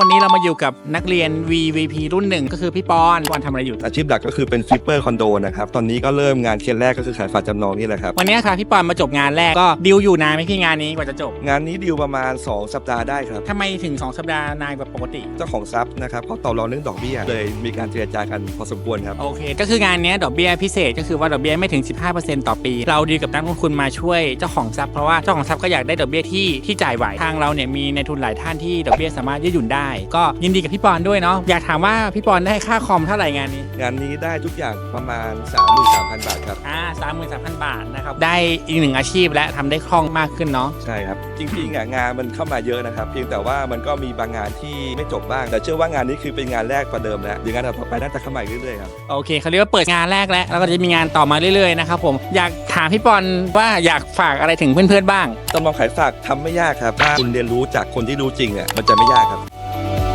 วันนี้เรามาอยู่กับนักเรียน VVP รุ่นหนึ่งก็คือพี่ปอนปอนทำอะไรอยู่ อาชีพหลักก็คือเป็นฟลิปเปอร์คอนโดนะครับ ตอนนี้ก็เริ่มงานเคสแรกก็คือขายฝากจำนองนี่แหละครับ วันนี้ค่ะพี่ปอนมาจบงานแรกก็ดิวอยู่นานไหมพี่งานนี้กว่าจะจบงานนี้ดีลประมาณ 2 สัปดาห์ได้ครับทำไมถึง 2 สัปดาห์นานกว่าปกติ เจ้าของทรัพย์นะครับเขาต่อรองเรื่องดอกเบี้ยเลยมีการเจรจากันพอสมควรครับโอเค ก็คืองานเนี้ยดอกเบี้ยพิเศษก็คือว่าดอกเบี้ยไม่ถึง 15%ต่อปี เราดีลกับนักลงทุนมาช่วยเจ้าของทรัพย์เพราะว่าเจ้าของทรัพย์ก็อยากได้ดอกเบี้ยที่ที่จ่ายไหวทางเราเนี่ยมีในทุนหลายท่านที่ดอกเบี้ยสามารถยืดหยุ่นได้ก็ยินดีกับพี่ปอนด้วยเนาะอยากถามว่าพี่ปอนได้ค่าคอมเท่าไหร่งานนี้งานนี้ได้ทุกอย่างประมาณ 33,000 บาทครับอ่าสามหมื่นสามพันบาทนะครับได้อีกหนึ่งอาชีพและทำได้คล่องมากขึ้นเนาะ ใช่ครับจริงๆอะงานมันเข้ามาเยอะนะครับ เพียงแต่ว่ามันก็มีบางงานที่ไม่จบบ้าง แต่เชื่อว่างานนี้คือเป็นงานแรกประเดิมแล้วเดี๋ยวงานต่อไปน่าจะเข้ามาอีกเรื่อยๆครับ โอเคเขาเรียกว่าเปิดงานแรกแล้วแล้วก็จะมีงานต่อมาเรื่อยๆนะครับผมอยากถามพี่ปอนว่าอยากฝากอะไรถึงเพื่อนๆบ้าง ต้องมองขายฝากทำไม่ยากครับถ้าคุณเรียนรู้จากคนที่รู้จริงอะมันจะไม่ยากครับ Bye.